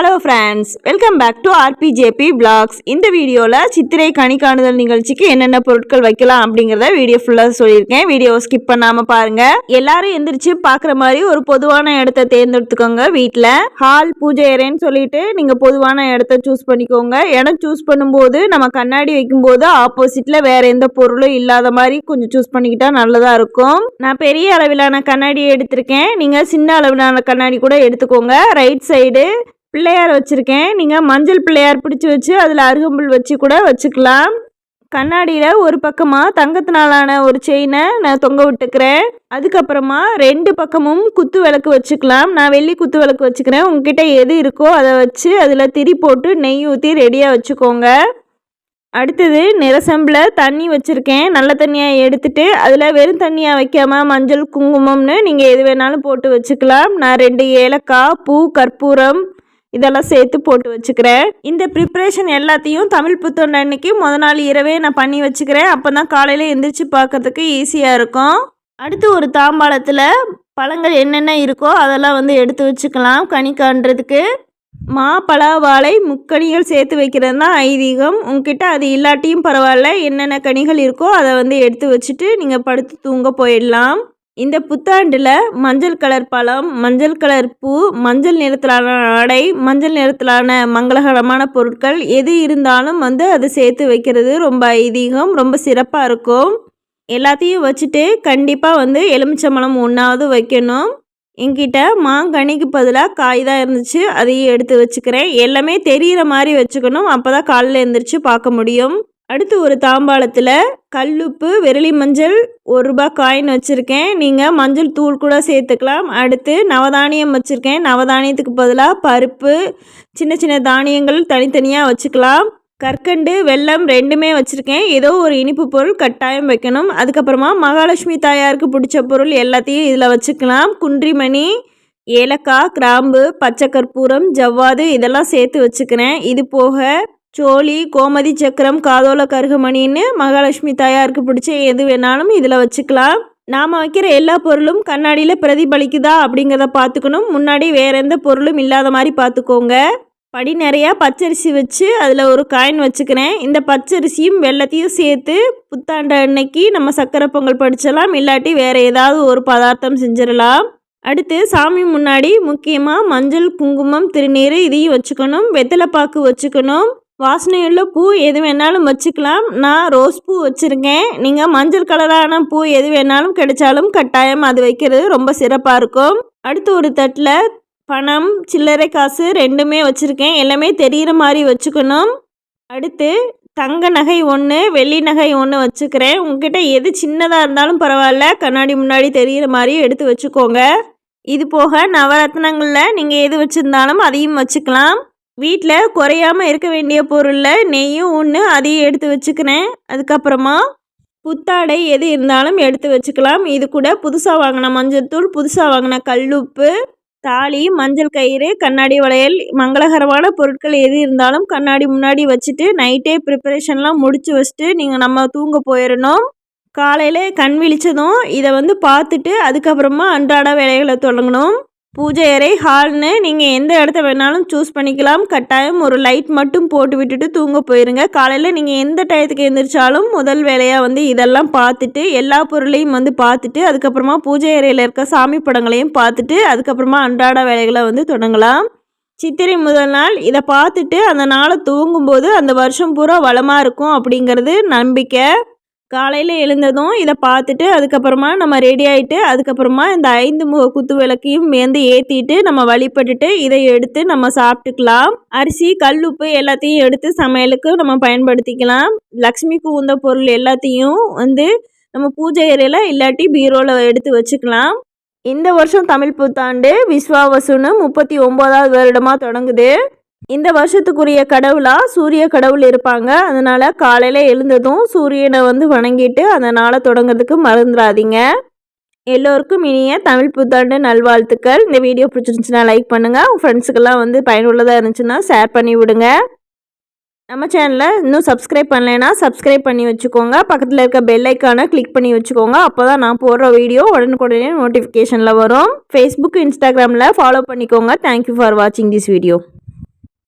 Hello friends welcome back to RPJP blogs இந்த வீடியோவில் சித்திரை கனி காணுதல் நிகழ்ச்சிக்கு என்னென்ன பொருட்கள் வைக்கலாம் அப்படிங்கிறத வீடியோ ஃபுல்லாக சொல்லியிருக்கேன். வீடியோவை ஸ்கிப் பண்ணாமல் பாருங்கள் எல்லாரும் எந்திரிச்சு பார்க்குற மாதிரி ஒரு பொதுவான இடத்த தேர்ந்தெடுத்துக்கோங்க வீட்டில் ஹால் பூஜை அறைன்னு சொல்லிட்டு நீங்கள் பொதுவான இடத்த சூஸ் பண்ணிக்கோங்க. இடம் சூஸ் பண்ணும்போது நம்ம கண்ணாடி வைக்கும்போது ஆப்போசிட்டில் வேறு எந்த பொருளும் இல்லாத மாதிரி கொஞ்சம் சூஸ் பண்ணிக்கிட்டால் நல்லதாக இருக்கும். நான் பெரிய அளவிலான கண்ணாடி எடுத்திருக்கேன். நீங்கள் சின்ன அளவிலான கண்ணாடி கூட எடுத்துக்கோங்க. ரைட் சைடு பிள்ளையார் வச்சுருக்கேன். நீங்கள் மஞ்சள் பிள்ளையார் பிடிச்சி வச்சு அதில் அருகம்புல் வச்சு கூட வச்சுக்கலாம். கண்ணாடியில் ஒரு பக்கமாக தங்கத்தினாலான ஒரு செயினை நான் தொங்க விட்டுக்கிறேன். அதுக்கப்புறமா ரெண்டு பக்கமும் குத்து விளக்கு வச்சுக்கலாம். நான் வெள்ளி குத்து விளக்கு வச்சுக்கிறேன். உங்ககிட்ட எது இருக்கோ அதை வச்சு அதில் திரி போட்டு நெய் ஊற்றி ரெடியாக வச்சுக்கோங்க. அடுத்தது நிறசம்பில் தண்ணி வச்சுருக்கேன். நல்ல தண்ணியாக எடுத்துட்டு அதில் வெறும் தண்ணியாக வைக்காமல் மஞ்சள் குங்குமம்னு நீங்கள் எது வேணாலும் போட்டு வச்சுக்கலாம். நான் ரெண்டு ஏலக்காய் பூ கற்பூரம் இதெல்லாம் சேர்த்து போட்டு வச்சுக்கிறேன். இந்த ப்ரிப்ரேஷன் எல்லாத்தையும் தமிழ் புத்தாண்டு அன்னைக்கு முத நாள் இரவே நான் பண்ணி வச்சுக்கிறேன். அப்போ தான் காலையில் எந்திரிச்சு பார்க்கறதுக்கு ஈஸியாக இருக்கும். அடுத்து ஒரு தாம்பாளத்தில் பழங்கள் என்னென்ன இருக்கோ அதெல்லாம் வந்து எடுத்து வச்சுக்கலாம் கனி காண்றதுக்கு மா பழ வாழை முக்கணிகள் சேர்த்து வைக்கிறது தான் ஐதீகம். உங்ககிட்ட அது இல்லாட்டியும் பரவாயில்ல. என்னென்ன கனிகள் இருக்கோ அதை வந்து எடுத்து வச்சுட்டு நீங்கள் படுத்து தூங்க போயிடலாம். இந்த புத்தாண்டில் மஞ்சள் கலர் பழம் மஞ்சள் கலர் பூ மஞ்சள் நிறத்திலான ஆடை மஞ்சள் நிறத்திலான மங்களகரமான பொருட்கள் எது இருந்தாலும் வந்து அதை சேர்த்து வைக்கிறது ரொம்ப ஐதீகம் ரொம்ப சிறப்பாக இருக்கும். எல்லாத்தையும் வச்சுட்டு கண்டிப்பாக வந்து எலுமிச்சம்பழம் ஒன்றாவது வைக்கணும். என்கிட்ட மாங்கனிக்கு பதிலாக காய் தான் இருந்துச்சு அதையும் எடுத்து வச்சுக்கிறேன். எல்லாமே தெரிகிற மாதிரி வச்சுக்கணும் அப்போ தான் காலையில் எழுந்திரிச்சு பார்க்க முடியும். அடுத்து ஒரு தாம்பாளத்தில் கல்லுப்பு விரலி மஞ்சள் ஒரு ரூபா காயின் வச்சுருக்கேன். நீங்கள் மஞ்சள் தூள் கூட சேர்த்துக்கலாம். அடுத்து நவதானியம் வச்சுருக்கேன். நவதானியத்துக்கு பதிலாக பருப்பு சின்ன சின்ன தானியங்கள் தனித்தனியாக வச்சுக்கலாம். கற்கண்டு வெல்லம் ரெண்டுமே வச்சுருக்கேன். ஏதோ ஒரு இனிப்பு பொருள் கட்டாயம் வைக்கணும். அதுக்கப்புறமா மகாலட்சுமி தாயாருக்கு பிடிச்ச பொருள் எல்லாத்தையும் இதில் வச்சுக்கலாம். குன்றிமணி ஏலக்காய் கிராம்பு பச்சை கற்பூரம் ஜவ்வாது இதெல்லாம் சேர்த்து வச்சுக்கிறேன். இது போக சோழி கோமதி சக்கரம் காதோல கருகமணின்னு மகாலட்சுமி தாயாருக்கு பிடிச்ச எது வேணாலும் இதில் வச்சுக்கலாம். நாம் வைக்கிற எல்லா பொருளும் கண்ணாடியில் பிரதிபலிக்குதா அப்படிங்கிறத பார்த்துக்கணும். முன்னாடி வேறு எந்த பொருளும் இல்லாத மாதிரி பார்த்துக்கோங்க. படி நிறையா பச்சரிசி வச்சு அதில் ஒரு காயின் வச்சுக்கிறேன். இந்த பச்சரிசியும் வெள்ளத்தையும் சேர்த்து புத்தாண்டு அன்னைக்கு நம்ம சக்கரை பொங்கல் படிச்சலாம். இல்லாட்டி வேறு ஏதாவது ஒரு பதார்த்தம் செஞ்சிடலாம். அடுத்து சாமி முன்னாடி முக்கியமாக மஞ்சள் குங்குமம் திருநீர் இதையும் வச்சுக்கணும். வெத்தலைப்பாக்கு வச்சுக்கணும். வாசனையுள்ள பூ எது வேணாலும் வச்சுக்கலாம். நான் ரோஸ் பூ வச்சுருக்கேன். நீங்கள் மஞ்சள் கலரான பூ எது வேணாலும் கிடைச்சாலும் கட்டாயம் அது வைக்கிறது ரொம்ப சிறப்பாக இருக்கும். அடுத்து ஒரு தட்டில் பணம் சில்லறை காசு ரெண்டுமே வச்சுருக்கேன். எல்லாமே தெரிகிற மாதிரி வச்சுக்கணும். அடுத்து தங்க நகை ஒன்று வெள்ளி நகை ஒன்று வச்சுக்கிறேன். உங்ககிட்ட எது சின்னதாக இருந்தாலும் பரவாயில்ல. கண்ணாடி முன்னாடி தெரிகிற மாதிரி எடுத்து வச்சுக்கோங்க. இது போக நவரத்னங்களில் நீங்கள் எது வச்சுருந்தாலும் அதையும் வச்சுக்கலாம். வீட்டில் குறையாமல் இருக்க வேண்டிய பொருளில் நெய்யும் ஒன்று அதையும் எடுத்து வச்சுக்கிறேன். அதுக்கப்புறமா புத்தாடை எது இருந்தாலும் எடுத்து வச்சுக்கலாம். இது கூட புதுசாக வாங்கின மஞ்சள் தூள் புதுசாக வாங்கின கல்லுப்பு தாலி மஞ்சள் கயிறு கண்ணாடி வளையல் மங்களகரமான பொருட்கள் எது இருந்தாலும் கண்ணாடி முன்னாடி வச்சுட்டு நைட்டே ப்ரிப்பரேஷன்லாம் முடிச்சு வச்சுட்டு நீங்கள் நம்ம தூங்க போயிடணும். காலையில் கண் விழிச்சதும் இதை வந்து பார்த்துட்டு அதுக்கப்புறமா அன்றாட வேலைகளை தொடங்கணும். பூஜை அறை ஹால்னு நீங்கள் எந்த இடத்த வேணாலும் சூஸ் பண்ணிக்கலாம். கட்டாயம் ஒரு லைட் மட்டும் போட்டு விட்டுட்டு தூங்க போயிருங்க. காலையில் நீங்கள் எந்த டயத்துக்கு எழுந்திரிச்சாலும் முதல் வேலையாக வந்து இதெல்லாம் பார்த்துட்டு எல்லா பொருளையும் வந்து பார்த்துட்டு அதுக்கப்புறமா பூஜை அறையில் இருக்க சாமி படங்களையும் பார்த்துட்டு அதுக்கப்புறமா அன்றாட வேலைகளை வந்து தொடங்கலாம். சித்திரை முதல் நாள் இதை பார்த்துட்டு அந்த நாளை தூங்கும்போது அந்த வருஷம் பூரா வளமாக இருக்கும் அப்படிங்கிறது நம்பிக்கை. காலையில் எழுந்ததும் இதை பார்த்துட்டு அதுக்கப்புறமா நம்ம ரெடி ஆகிட்டு அதுக்கப்புறமா இந்த ஐந்து முக குத்து விளக்கையும் வந்து ஏற்றிட்டு நம்ம வழிபட்டுட்டு இதை எடுத்து நம்ம சாப்பிட்டுக்கலாம். அரிசி கல் உப்பு எல்லாத்தையும் எடுத்து சமையலுக்கு நம்ம பயன்படுத்திக்கலாம். லக்ஷ்மிக்கு உந்த பொருள் எல்லாத்தையும் வந்து நம்ம பூஜை அறையில் இல்லாட்டி பீரோவில் எடுத்து வச்சுக்கலாம். இந்த வருஷம் தமிழ் புத்தாண்டு விஸ்வாவசுன்னு முப்பத்தி ஒம்போதாவது வருடமாக தொடங்குது. இந்த வருஷத்துக்குரிய கடவுளாக சூரிய கடவுள் இருப்பாங்க. அதனால் காலையில் எழுந்ததும் சூரியனை வந்து வணங்கிட்டு அந்த நாளை தொடங்குறதுக்கு மறந்துடாதீங்க எல்லோருக்கும் இனிய தமிழ் புத்தாண்டு நல்வாழ்த்துக்கள். இந்த வீடியோ பிடிச்சிருந்துச்சுன்னா லைக் பண்ணுங்கள் உங்கள் ஃப்ரெண்ட்ஸுக்கெல்லாம் வந்து பயனுள்ளதாக இருந்துச்சுன்னா ஷேர் பண்ணி விடுங்க. நம்ம சேனலை இன்னும் சப்ஸ்கிரைப் பண்ணலைன்னா சப்ஸ்கிரைப் பண்ணி வச்சுக்கோங்க. பக்கத்தில் இருக்க பெல் ஐக்கானை கிளிக் பண்ணி வச்சுக்கோங்க. அப்போ தான் நான் போடுற வீடியோ உடனுக்குடனே நோட்டிஃபிகேஷனில் வரும். ஃபேஸ்புக் இன்ஸ்டாகிராமில் ஃபாலோ பண்ணிக்கோங்க. தேங்க்யூ ஃபார் வாட்சிங் திஸ் வீடியோ